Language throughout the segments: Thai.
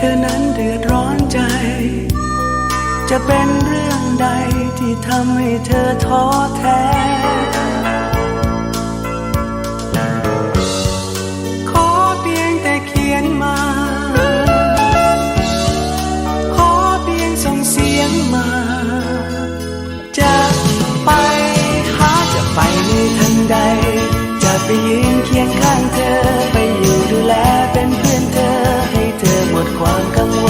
เธอนั้นเดือดร้อนใจ จะเป็นเรื่องใดที่ทำให้เธอท้อแท้ ขอเพียงแต่เขียนมา ขอเพียงส่งเสียงมา จะไปหาจะไปในทันใด จะไปยืนเคียงข้างเธอไป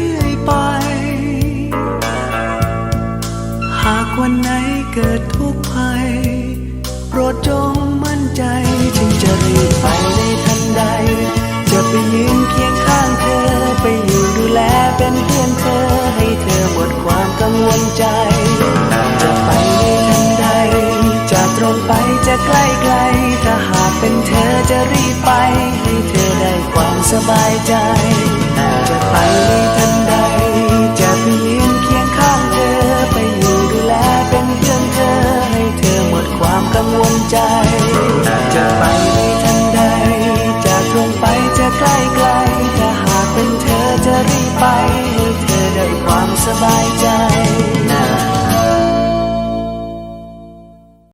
่ วันไหนเกิดทุกข์ภัยโปรดจงมั่นใจจึงจะรีบไปในทันใด จะไปยืนเคียงข้างเธอ ไปอยู่ดูแลเป็นเพื่อนเธอ ให้เธอหมดความกังวลใจจะไปในทันใด จะตรงไปจะใกล้ไกล ถ้าหากเป็นเธอจะรีบไป ให้เธอได้ความสบายใจ so sabay dyan